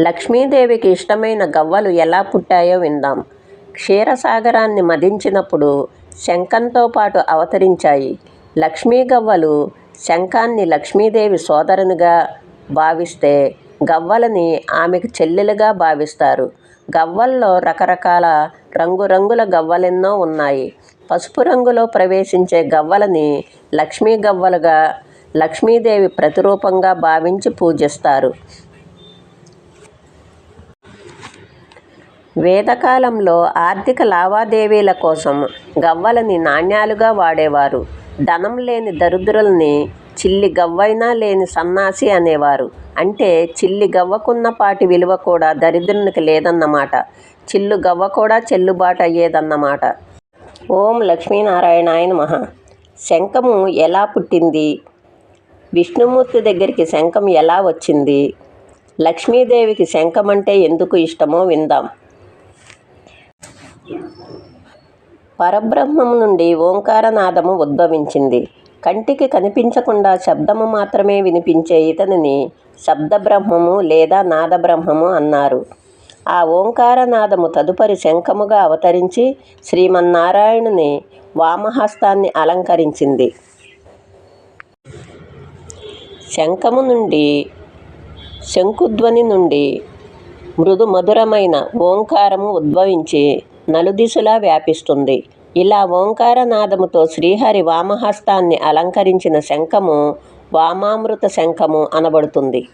లక్ష్మీదేవికి ఇష్టమైన గవ్వలు ఎలా పుట్టాయో విందాం. క్షీరసాగరాన్ని మదించినప్పుడు శంఖంతో పాటు అవతరించాయి. లక్ష్మీ గవ్వలు శంఖాన్ని లక్ష్మీదేవి సోదరునిగా భావిస్తే గవ్వలని ఆమెకు చెల్లెలుగా భావిస్తారు. గవ్వల్లో రకరకాల రంగురంగుల గవ్వలెన్నో ఉన్నాయి. పసుపు రంగులో ప్రవేశించే గవ్వలని లక్ష్మీ గవ్వలుగా లక్ష్మీదేవి ప్రతిరూపంగా భావించి పూజిస్తారు. వేదకాలంలో ఆర్థిక లావాదేవీల కోసం గవ్వలని నాణ్యాలుగా వాడేవారు. ధనం లేని దరిద్రుల్ని చిల్లి గవ్వైనా లేని సన్నాసి అనేవారు. అంటే చిల్లి గవ్వకున్నపాటి విలువ కూడా దరిద్రునికి లేదన్నమాట. చిల్లు గవ్వ కూడా చెల్లుబాటు అయ్యేదన్నమాట. ఓం లక్ష్మీనారాయణాయ మహా శంఖము ఎలా పుట్టింది? విష్ణుమూర్తి దగ్గరికి శంఖం ఎలా వచ్చింది? లక్ష్మీదేవికి శంఖం అంటే ఎందుకు ఇష్టమో విందాం. పరబ్రహ్మము నుండి ఓంకారనాదము ఉద్భవించింది. కంటికి కనిపించకుండా శబ్దము మాత్రమే వినిపించే ఇతనిని శబ్దబ్రహ్మము లేదా నాదబ్రహ్మము అన్నారు. ఆ ఓంకారనాదము తదుపరి శంఖముగా అవతరించి శ్రీమన్నారాయణుని వామహస్తాన్ని అలంకరించింది. శంఖము నుండి శంకుధ్వని నుండి మృదు మధురమైన ఓంకారము ఉద్భవించి నలుదిశలా వ్యాపిస్తుంది. ఇలా ఓంకారనాదముతో శ్రీహరి వామహస్తాన్ని అలంకరించిన శంఖము వామామృత శంఖము అనబడుతుంది.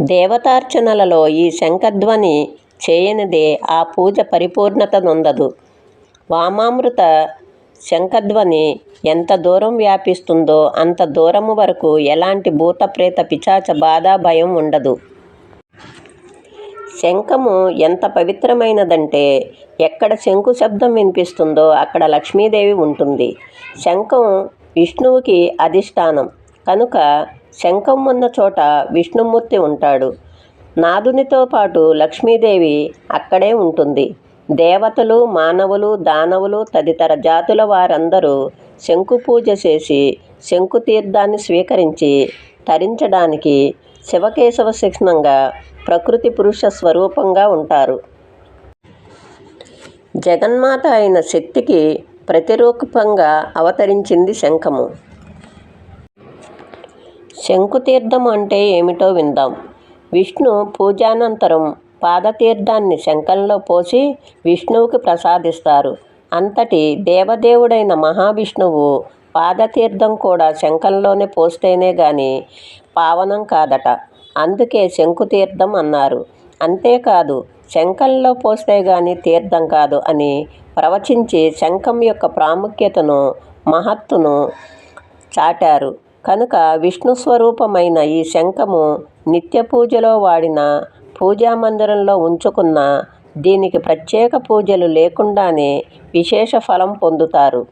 దేవతార్చనలలో ఈ శంఖధ్వని చేయనిదే ఆ పూజ పరిపూర్ణత నొందదు. వామామృత శంఖధ్వని ఎంత దూరం వ్యాపిస్తుందో అంత దూరము వరకు ఎలాంటి భూత ప్రేత బాధ భయం ఉండదు. శంఖము ఎంత పవిత్రమైనదంటే ఎక్కడ శంకు శబ్దం వినిపిస్తుందో అక్కడ లక్ష్మీదేవి ఉంటుంది. శంఖం విష్ణువుకి అధిష్టానం. కనుక శంఖం ఉన్న చోట విష్ణుమూర్తి ఉంటాడు. నాదునితో పాటు లక్ష్మీదేవి అక్కడే ఉంటుంది. దేవతలు మానవులు దానవులు తదితర జాతుల వారందరూ శంకు పూజ చేసి శంకుతీర్థాన్ని స్వీకరించి తరించడానికి శివకేశవ శిక్షణంగా ప్రకృతి పురుష స్వరూపంగా ఉంటారు. జగన్మాత అయిన శక్తికి ప్రతిరూపంగా అవతరించింది శంఖము. శంకుతీర్థం అంటే ఏమిటో విందాం. విష్ణు పూజానంతరం పాదతీర్థాన్ని శంఖంలో పోసి విష్ణువుకి ప్రసాదిస్తారు. అంతటి దేవదేవుడైన మహావిష్ణువు పాదతీర్థం కూడా శంఖంలోనే పోస్తేనే గాని పావనం కాదట. అందుకే శంకుతీర్థం అన్నారు. అంతేకాదు శంఖంలో పోస్తే గాని తీర్థం కాదు అని ప్రవచించి శంఖం యొక్క ప్రాముఖ్యతను మహత్తును చాటారు. కనుక విష్ణు స్వరూపమైన ఈ శంఖము నిత్య పూజలో వాడిన పూజా మందిరంలో ఉంచుకున్న దీనికి ప్రత్యేక పూజలు లేకుండానే విశేష ఫలం పొందుతారు.